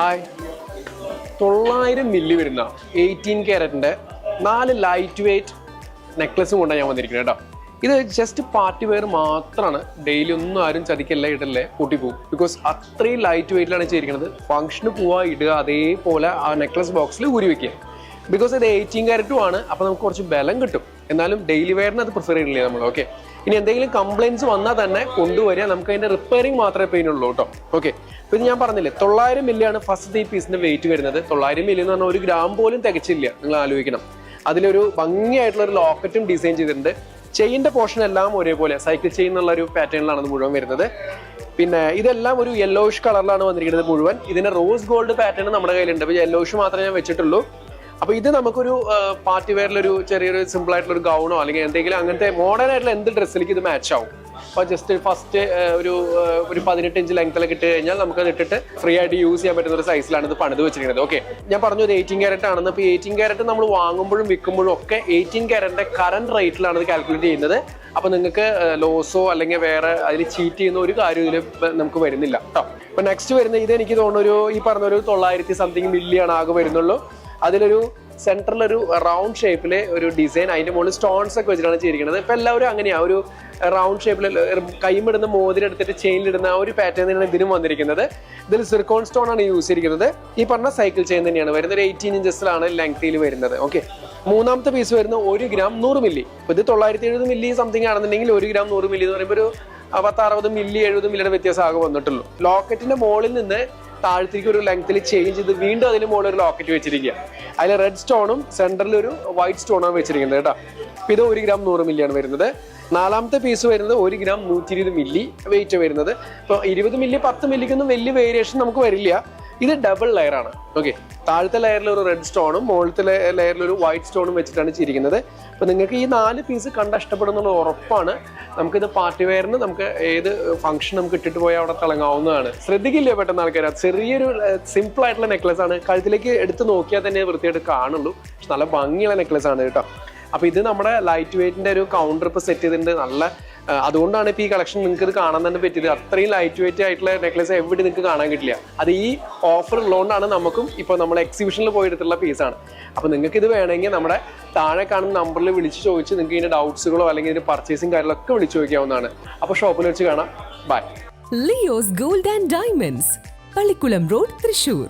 Hi തൊള്ളായിരം milli വരുന്ന eighteen ക്യാരറ്റിന്റെ നാല് ലൈറ്റ് വെയ്റ്റ് നെക്ലസും കൊണ്ടാണ് ഞാൻ വന്നിരിക്കുന്നത് കേട്ടോ. ഇത് ജസ്റ്റ് പാർട്ടി വെയർ മാത്രമാണ് ഡെയിലി ഒന്നും ആരും ചതിക്കല്ല ഇടല്ലേ പൊട്ടിപ്പോവും ബിക്കോസ് അത്രയും ലൈറ്റ് വെയിറ്റിലാണ് ചെയ്തിരിക്കുന്നത്. ഫംഗ്ഷന് പോവാ ഇടുക അതേപോലെ ആ നെക്ലസ് ബോക്സിൽ ഊരി വെക്കുക. ബിക്കോസ് ഇത് എയ്റ്റീൻ ക്യാരറ്റും ആണ്. അപ്പോൾ നമുക്ക് കുറച്ച് ബലം കിട്ടും. എന്നാലും ഡെയിലി വെയറിന് അത് പ്രിഫർ ചെയ്യില്ലേ നമ്മൾ ഓക്കെ ഇനി എന്തെങ്കിലും കംപ്ലയിൻസ് വന്നാൽ തന്നെ കൊണ്ടുവരിക. നമുക്ക് അതിന്റെ റിപ്പയറിംഗ് മാത്രമേ പെയിനുള്ളൂ കേട്ടോ. ഓക്കെ ഇപ്പൊ ഇത് ഞാൻ പറഞ്ഞില്ലേ തൊള്ളായിരം മില്ലിയാണ് ഫസ്റ്റ് ഈ പീസിന്റെ വെയിറ്റ് വരുന്നത്. തൊള്ളായിരം മില്ലി എന്ന് പറഞ്ഞാൽ ഒരു ഗ്രാം പോലും തികച്ചില്ല. നിങ്ങൾ ആലോചിക്കണം. അതിലൊരു ഭംഗിയായിട്ടുള്ള ഒരു ലോക്കറ്റും ഡിസൈൻ ചെയ്തിട്ടുണ്ട്. ചെയിന്റെ പോർഷൻ എല്ലാം ഒരേപോലെ. സൈക്കിൾ ചെയിൻ എന്നുള്ള ഒരു പാറ്റേണിലാണ് മുഴുവൻ വരുന്നത്. പിന്നെ ഇതെല്ലാം ഒരു യെല്ലോഷ് കളറിലാണ് വന്നിരിക്കുന്നത് മുഴുവൻ. ഇതിന് റോസ് ഗോൾഡ് പാറ്റേൺ നമ്മുടെ കയ്യിലുണ്ട്. അപ്പോൾ യെല്ലോഷ് മാത്രമേ ഞാൻ വെച്ചിട്ടുള്ളൂ. അപ്പൊ ഇത് നമുക്കൊരു പാർട്ടി വെയറിലൊരു ചെറിയൊരു സിമ്പിൾ ആയിട്ടുള്ള ഒരു ഗൗണോ അല്ലെങ്കിൽ എന്തെങ്കിലും അങ്ങനത്തെ മോഡേൺ ആയിട്ടുള്ള എന്ത് ഡ്രസ്സിലേക്ക് ഇത് മാച്ച് ആവും. അപ്പൊ ജസ്റ്റ് ഫസ്റ്റ് ഒരു ഒരു പതിനെട്ട് ഇഞ്ച് ലെങ്ത്തിലൊക്കെ ഇട്ട് കഴിഞ്ഞാൽ നമുക്ക് ഇട്ടിട്ട് ഫ്രീ ആയിട്ട് യൂസ് ചെയ്യാൻ പറ്റുന്ന ഒരു സൈസിലാണ് ഇത് പണിത് വെച്ചിരിക്കുന്നത്. ഓക്കെ ഞാൻ പറഞ്ഞു ഒരു എയ്റ്റീൻ ക്യാരറ്റ് ആണെന്ന് ഇപ്പൊ എയ്റ്റീൻ ക്യാരറ്റ് നമ്മൾ വാങ്ങുമ്പോഴും വിൽക്കുമ്പോഴും ഒക്കെ എയ്റ്റീൻ ക്യാരറ്റിന്റെ കറന്റ് റേറ്റിലാണ് ഇത് കാൽക്കുലേറ്റ് ചെയ്യുന്നത്. അപ്പൊ നിങ്ങൾക്ക് ലോസോ അല്ലെങ്കിൽ വേറെ അതിൽ ചീറ്റ് ചെയ്യുന്ന ഒരു കാര്യം ഇതിൽ നമുക്ക് വരുന്നില്ല. കേട്ടോ അപ്പോൾ നെക്സ്റ്റ് വരുന്ന ഇത് എനിക്ക് തോന്നുന്നു ഒരു ഈ പറഞ്ഞൊരു തൊള്ളായിരത്തി സംതിങ് മില്ലിയാണ് ആകെ വരുന്നുള്ളൂ. അതിലൊരു സെന്ററിൽ ഒരു റൗണ്ട് ഷേപ്പിലെ ഒരു ഡിസൈൻ അതിന്റെ മുകളിൽ സ്റ്റോൺസ് ഒക്കെ വെച്ചിട്ടാണ് ചെയ്തിരിക്കുന്നത്. ഇപ്പൊ എല്ലാവരും അങ്ങനെയാ ഒരു റൗണ്ട് ഷേപ്പിൽ കൈമിടുന്ന മോതിരെടുത്തിട്ട് ചെയിനിലിടുന്ന ആ ഒരു പാറ്റേൺ തന്നെയാണ് ഇതിനും വന്നിരിക്കുന്നത്. ഇതിൽ സിർക്കോൺ സ്റ്റോൺ ആണ് യൂസ് ചെയ്തിരിക്കുന്നത്. ഈ പറഞ്ഞ സൈക്കിൾ ചെയിൻ തന്നെയാണ്. വരുന്നത് ഒരു എയ്റ്റീൻ ഇഞ്ചസിലാണ് ലെങ്തിയിൽ വരുന്നത്. ഓക്കെ മൂന്നാമത്തെ പീസ് വരുന്ന ഒരു ഗ്രാം നൂറ് മില്ലി ഇത് തൊള്ളായിരത്തി എഴുപത് മില്ലി സംതിങ് ആണെന്നുണ്ടെങ്കിൽ ഒരു ഗ്രാം നൂറ് മില്ലി എന്ന് പറയുമ്പോൾ ഒരു പത്ത് അറുപത് മില്ലി എഴുപത് മില്ലിയുടെ വ്യത്യാസം ആകെ വന്നിട്ടുള്ളൂ. ലോക്കറ്റിന്റെ മുകളിൽ നിന്ന് താഴത്തേക്ക് ഒരു ലെങ്ത്തിൽ ചേഞ്ച് ചെയ്ത് വീണ്ടും അതിന് മുകളിൽ ഒരു ലോക്കറ്റ് വെച്ചിരിക്കുക. അതിൽ റെഡ് സ്റ്റോണും സെന്ററിൽ ഒരു വൈറ്റ് സ്റ്റോണാണ് വെച്ചിരിക്കുന്നത് കേട്ടോ. അപ്പോൾ ഇത് ഒരു ഗ്രാം നൂറ് മില്ലിയാണ് വരുന്നത്. നാലാമത്തെ പീസ് വരുന്നത് ഒരു ഗ്രാം നൂറ്റി ഇരുപത് മില്ലി വെയിറ്റ് വരുന്നത്. ഇപ്പോൾ ഇരുപത് മില്ലി പത്ത് മില്ലിക്കൊന്നും വലിയ വേരിയേഷൻ നമുക്ക് വരില്ല. ഇത് ഡബിൾ ലെയർ ആണ്. ഓക്കെ താഴത്തെ ലെയറിൽ ഒരു റെഡ് സ്റ്റോണും മുകളിലത്തെ ലെയറിൽ ഒരു വൈറ്റ് സ്റ്റോണും വെച്ചിട്ടാണ് ചെയ്തിരിക്കുന്നത് അപ്പൊ നിങ്ങൾക്ക് ഈ നാല് പീസ് കണ്ട ഇഷ്ടപ്പെടുന്നുള്ള ഉറപ്പാണ്. നമുക്കിത് പാർട്ടി വെയറിന് നമുക്ക് ഏത് ഫംഗ്ഷൻ നമുക്ക് ഇട്ടിട്ട് പോയാൽ അവിടെ തിളങ്ങാവുന്നതാണ്. ശ്രദ്ധിക്കില്ല പെട്ടെന്ന് ആൾക്കാർ ചെറിയൊരു സിമ്പിൾ ആയിട്ടുള്ള നെക്ലസ് ആണ്. കഴുത്തിലേക്ക് എടുത്ത് നോക്കിയാൽ തന്നെ വൃത്തിയായിട്ട് കാണുള്ളൂ. പക്ഷെ നല്ല ഭംഗിയുള്ള നെക്ലസ് ആണ് കേട്ടോ. അപ്പൊ ഇത് നമ്മുടെ ലൈറ്റ് വെയിറ്റിന്റെ ഒരു കൗണ്ടർ ഇപ്പൊ സെറ്റ് ചെയ്തിട്ടുണ്ട്. നല്ല അതുകൊണ്ടാണ് ഇപ്പൊ ഈ കളക്ഷൻ നിങ്ങൾക്ക് ഇത് കാണാൻ തന്നെ പറ്റിയത്. അത്രയും ലൈറ്റ് വെയിറ്റ് ആയിട്ടുള്ള നെക്ലസ് എവിടെ നിങ്ങൾക്ക് കാണാൻ കിട്ടില്ല. അത് ഈ ഓഫർ ഉള്ളതുകൊണ്ടാണ് നമുക്കും ഇപ്പൊ നമ്മൾ എക്സിബിഷനിൽ പോയി എടുത്തുള്ള പീസാണ് അപ്പോൾ നിങ്ങൾക്ക് ഇത് വേണമെങ്കിൽ നമ്മുടെ താഴെ കാണുന്ന നമ്പറിൽ വിളിച്ച് ചോദിച്ച് നിങ്ങൾക്ക് ഇതിന്റെ ഡൗട്ട്സുകളോ അല്ലെങ്കിൽ ഇതിന്റെ പർച്ചേസിങ് കാര്യങ്ങളൊക്കെ വിളിച്ച് ചോദിക്കാവുന്നതാണ്. അപ്പോൾ ഷോപ്പിൽ വെച്ച് കാണാം. Bye Leo's gold and diamonds Pallikkulam road Thrissur